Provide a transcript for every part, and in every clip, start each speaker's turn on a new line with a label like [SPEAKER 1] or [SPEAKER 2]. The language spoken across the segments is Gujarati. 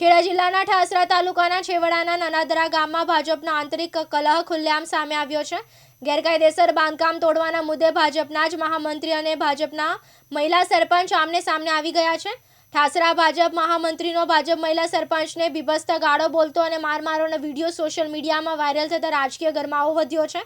[SPEAKER 1] ખેડા જિલ્લાના ઠાસરા તાલુકાના છેવાડાના નાનાદરા ગામમાં ભાજપનો આંતરિક કલહ ખુલ્લેઆમ સામે આવ્યો છે. ગેરકાયદેસર બાંધકામ તોડવાના મુદ્દે ભાજપના જ મહામંત્રી અને ભાજપના મહિલા સરપંચ આમને સામને આવી ગયા છે. ઠાસરા ભાજપ મહામંત્રીનો ભાજપ મહિલા સરપંચને બીભસ્ત ગાળો બોલતો અને મારમારોનો વીડિયો સોશિયલ મીડિયામાં વાયરલ થતા રાજકીય ગરમાવો વધ્યો છે.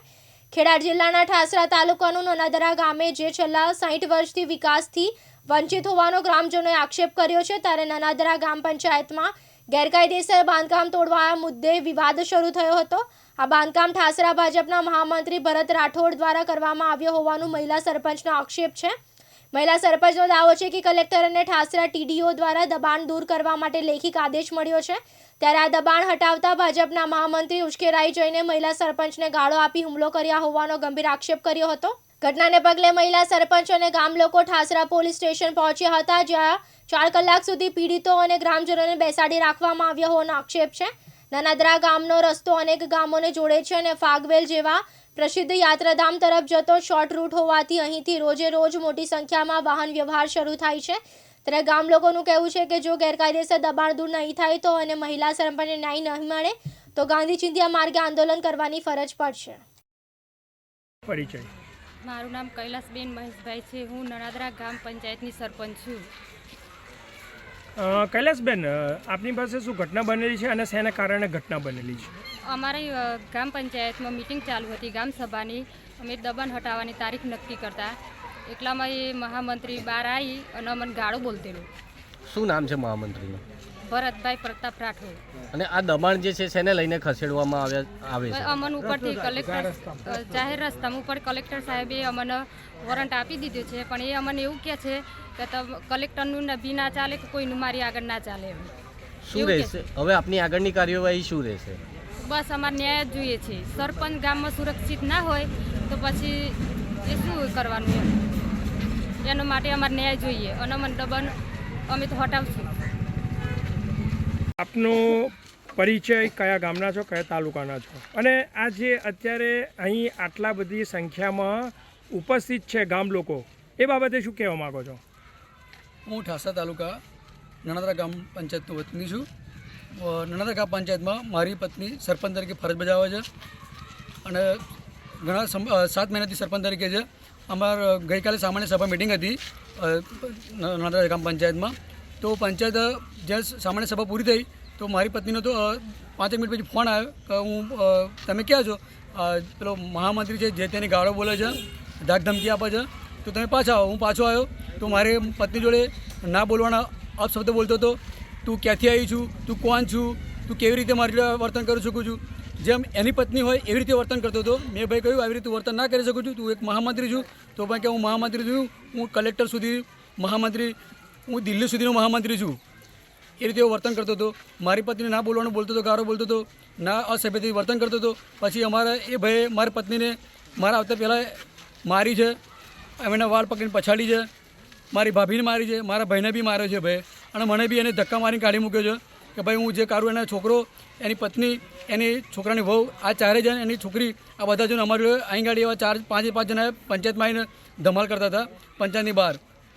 [SPEAKER 1] ખેડા જિલ્લાના ઠાસરા તાલુકાનું નનાદરા ગામે જે છેલ્લા સાઠ વર્ષથી વિકાસથી વંચિત હોવાનો ગ્રામજનોએ આક્ષેપ કર્યો છે. ત્યારે નનાદરા ગ્રામ પંચાયતમાં ગેરકાયદેસર બાંધકામ તોડવા મુદ્દે વિવાદ શરૂ થયો હતો. આ બાંધકામ ઠાસરા ભાજપના મહામંત્રી ભરત રાઠોડ દ્વારા કરવામાં આવ્યો હોવાનું મહિલા સરપંચનો આક્ષેપ છે. મહિલા સરપંચનો દાવો છે કે કલેક્ટર અને ઠાસરા ટીડીઓ દ્વારા દબાણ દૂર કરવા માટે લેખિત આદેશ મળ્યો છે. ત્યારે આ દબાણ હટાવતા ભાજપના મહામંત્રી ઉશ્કેરાઈ જઈને મહિલા સરપંચને ગાળો આપી હુમલો કર્યા હોવાનો ગંભીર આક્ષેપ કર્યો હતો. ઘટનાને પગલે મહિલા સરપંચ અને ગામ લોકો ઠાસરા પોલીસ સ્ટેશન પહોંચ્યા હતા, જ્યાં ચાર કલાક સુધી પીડિતો અને ગ્રામજનોને બેસાડી રાખવામાં આવ્યા હોવાનો આક્ષેપ છે. નાનાદરા ગામનો રસ્તો અનેક ગામોને જોડે છે અને ફાગવેલ જેવા પ્રસિદ્ધ યાત્રાધામ તરફ જતો શોર્ટ રૂટ હોવાથી અહીંથી રોજે રોજ મોટી સંખ્યામાં વાહન વ્યવહાર શરૂ થાય છે. ત્યારે ગામ લોકોનું કહેવું છે કે જો ગેરકાયદેસર દબાણ દૂર નહીં થાય તો અને મહિલા સરપંચને ન્યાય નહીં મળે તો ગાંધી ચિંધ્યા માર્ગે આંદોલન કરવાની ફરજ પડશે.
[SPEAKER 2] પરિચય.
[SPEAKER 3] મારું નામ કૈલાસબેન મહેશભાઈ છે. હું નણાદરા ગામ પંચાયતની સરપંચ છું.
[SPEAKER 2] કૈલાસબેન આપની પાસે શું ઘટના બનેલી છે અને શેના કારણે ઘટના બનેલી છે?
[SPEAKER 3] અમારી ગ્રામ પંચાયતમાં મિટિંગ ચાલુ હતી ગામ સભાની. અમે દબાણ હટાવવાની તારીખ નક્કી કરતા. એટલામાં એ મહામંત્રી બહાર આવી અને અમને ગાળો બોલતેલું.
[SPEAKER 4] શું નામ છે મહામંત્રીનું?
[SPEAKER 3] ભરતભાઈ પ્રતાપ રાઠોડ.
[SPEAKER 4] અને આ દબાણ જે છે તેને લઈને ખસેડવામાં આવ્યા આવે છે?
[SPEAKER 3] અમન ઉપરથી કલેક્ટર જાહેર રસ્તા ઉપર કલેક્ટર સાહેબે અમને વોરંટ આપી દીધું છે પણ એ અમને એવું કહે છે કે કલેક્ટરનું ને બી ના ચાલે કે કોઈનું મારી આગળ ના ચાલે એમ.
[SPEAKER 4] શું રહેશે? હવે આપની આગળની કાર્યવાહી શું રહેશે?
[SPEAKER 3] બસ અમારે ન્યાય જ જોઈએ છે. સરપંચ ગામમાં સુરક્ષિત ના હોય તો પછી એ શું કરવાનું એમ? એના માટે અમારે ન્યાય જોઈએ. અને અમને દબાણ અમે તો હટાવશું.
[SPEAKER 2] આપનો પરિચય કયા ગામના છો, કયા તાલુકાના છો? અને આ જે અત્યારે અહીં આટલા બધી સંખ્યામાં ઉપસ્થિત છે ગામ લોકો, એ બાબતે શું કહેવા માગો છો?
[SPEAKER 5] હું ઠાસા તાલુકા, નણાદરા ગામ પંચાયતનો વતની છું. નણાદરા ગામ પંચાયતમાં મારી પત્ની સરપંચ તરીકે ફરજ બજાવે છે અને ઘણા સાત મહિનાથી સરપંચ તરીકે છે. અમાર ગઈકાલે સામાન્ય સભા મિટિંગ હતી નણાદરા ગામ પંચાયતમાં. તો પંચાયત જ્યાં સામાન્ય સભા પૂરી થઈ, તો મારી પત્નીનો તો પાંચેક મિનિટ પછી ફોન આવ્યો કે હું તમે ક્યાં છો? પેલો મહામંત્રી છે, જે તેની ગાળો બોલે છે, ધાક ધમકી આપે છે, તો તમે પાછા આવો. હું પાછો આવ્યો, તો મારે પત્ની જોડે ના બોલવાના અપશબ્દ બોલતો હતો, તું ક્યાંથી આવી છું? તું કોણ છું? તું કેવી રીતે મારી જોડે વર્તન કરી શકું છું? જેમ એની પત્ની હોય, એવી રીતે વર્તન કરતો હતો. મેં ભાઈ કહ્યું, આવી રીતે વર્તન ના કરી શકું છું. તું એક મહામંત્રી છું. તો ભાઈ કે, હું મહામંત્રી છું. હું કલેક્ટર સુધી મહામંત્રી હું દિલ્હી સુધીનો મહામંત્રી છું. એ રીતે વર્તન કરતો હતો. મારી પત્નીને ના બોલવાનું બોલતો હતો, ગારો બોલતો હતો, ના અસભ્યથી વર્તન કરતો હતો. પછી અમારા એ ભાઈએ મારી પત્નીને મારા આવતા પહેલાં મારી છે, એમના વાળ પકડીને પછાડી છે, મારી ભાભીને મારી છે, મારા ભાઈને બી માર્યો છે ભાઈ અને મને બી એને ધક્કા મારીને કાઢી મૂક્યો છે કે ભાઈ હું જે કાઢું એના છોકરો, એની પત્ની, એની છોકરાની વહુ, આ ચારે જણ, એની છોકરી, આ બધા જણ અમારી અહીં ગાડી એવા ચાર, પાંચે પાંચ જણા પંચાયતમાં આવીને ધમાલ કરતા હતા, પંચાયતની બહાર.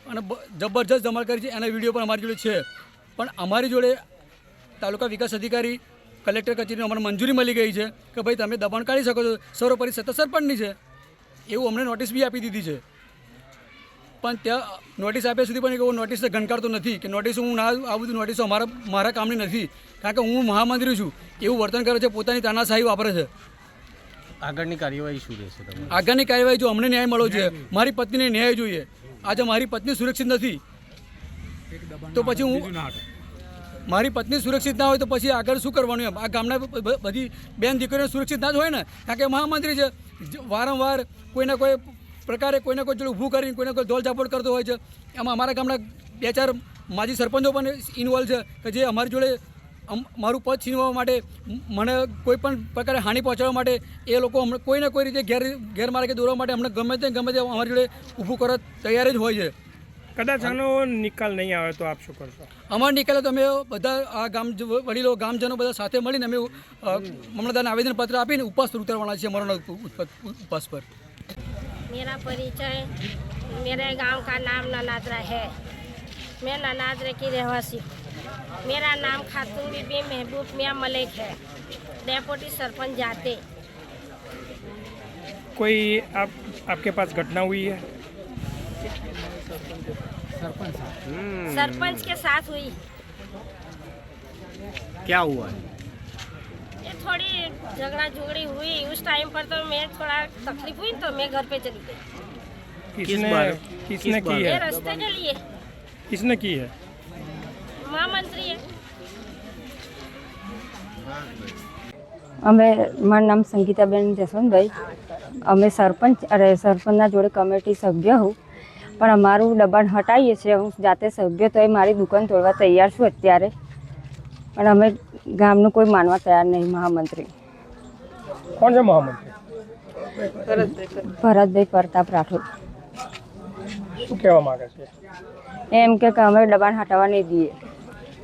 [SPEAKER 5] અને જબરજસ્ત ધમાલ કરી છે. એના વીડિયો પણ અમારી જોડે છે. પણ અમારી જોડે તાલુકા વિકાસ અધિકારી કલેક્ટર કચેરીને અમને મંજૂરી મળી ગઈ છે કે ભાઈ તમે દબાણ કાઢી શકો છો. સર્વોપરી સત્તા સરપંચની છે. એવું અમને નોટિસ બી આપી દીધી છે. પણ ત્યાં નોટિસ આપ્યા સુધી પણ એવું નોટિસ ગણકારતો નથી કે નોટિસ હું ના આ બધું નોટિસો મારા મારા કામની નથી. કારણ કે હું મહામંત્રી છું. એવું વર્તન કરે છે પોતાની તાનાશાહી વાપરે છે.
[SPEAKER 4] આગળની કાર્યવાહી શું રહેશે
[SPEAKER 5] આગળની કાર્યવાહી જો અમને ન્યાય મળવો જોઈએ મારી પત્નીને ન્યાય જોઈએ. આજે મારી પત્ની સુરક્ષિત નથી. તો પછી હું મારી પત્ની સુરક્ષિત ના હોય તો પછી આગળ શું કરવાનું એમ? આ ગામના બધી બેન દીકરીઓ સુરક્ષિત ના જ હોય ને? કારણ કે મહામંત્રી છે વારંવાર કોઈને કોઈ પ્રકારે કોઈને કોઈ જોડે ઊભું કરીને કોઈને કોઈ દોલ ઝાપટ કરતો હોય છે. એમાં અમારા ગામના બે ચાર માજી સરપંચો પણ ઇન્વોલ્વ છે કે જે અમારી જોડે મારું પદ છીનવા માટે મ- મને કોઈ પણ પ્રકારે હાનિ પહોંચાડવા માટે એ લોકો હમણાં કોઈ ને કોઈ રીતે ગેર ગેરમાર્ગે દોરવા માટે હમણાં ગમે તે ગમે તે અમારી જોડે ઊભું કરવા તૈયાર જ હોય છે
[SPEAKER 2] કદાચ આનો નિકાલ નહીં આવે તો આપ શું કરશો
[SPEAKER 5] અમારા નિકાલે તો અમે બધા આ ગામ જ- વડીલો ગામજનો બધા સાથે મળીને અમે અ, મામલતદારને આવેદનપત્ર આપીને ઉપવાસ પર ઉતરવાના છીએ અમારા ઉપવાસ પર
[SPEAKER 6] मेरा परिचय मेरे गांव का नाम ननादरा है मैं ननादरे की रहवासी हूँ। मेरा नाम खातून बीबी महबूब मियाँ मलिक है। डेपोटी सरपंच जाते।
[SPEAKER 2] कोई आप आपके पास घटना हुई है?
[SPEAKER 6] सरपंच के साथ हुई।
[SPEAKER 4] क्या हुआ? है
[SPEAKER 6] ये थोड़ी झगड़ा झुगड़ी हुई। उस टाइम पर तो मैं थोड़ा तकलीफ़ हुई तो मैं घर पे चली गई।
[SPEAKER 2] किसने? किसने
[SPEAKER 4] किस
[SPEAKER 2] की है?
[SPEAKER 6] रास्ते के लिए।
[SPEAKER 2] किसने की है?
[SPEAKER 7] અમે મારું નામ સંગીતાબેન જસવંતભાઈ. અમે સરપંચ અરે સરપંચના જોડે કમિટી સભ્ય હું. પણ અમારું દબાણ હટાવીએ છીએ. હું જાતે સભ્ય તો એ મારી દુકાન તોડવા તૈયાર છું અત્યારે. પણ અમે ગામનું કોઈ માનવા તૈયાર નહીં મહામંત્રી.
[SPEAKER 2] કોણ છે મહામંત્રી?
[SPEAKER 7] ભરતભાઈ પ્રતાપ રાઠોડ.
[SPEAKER 2] શું કહેવા માંગે છે?
[SPEAKER 7] એમ કે અમે દબાણ હટાવવા નહીં દઈએ.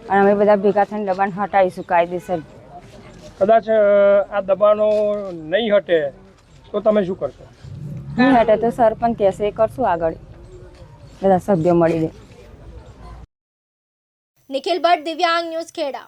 [SPEAKER 7] અને અમે બધા ભેગા થઈને દબાણ હટાવીશું કાયદેસર.
[SPEAKER 2] કદાચ આ દબાણો નહીં હટે તો તમે શું કરશો?
[SPEAKER 7] નહીં હટે તો સરપંચ કહેશે એ કરશું આગળ. બધા સભ્યો મળી દે
[SPEAKER 1] નિખિલ ભટ્ટ દિવ્યાંગ ન્યૂઝ ખેડા.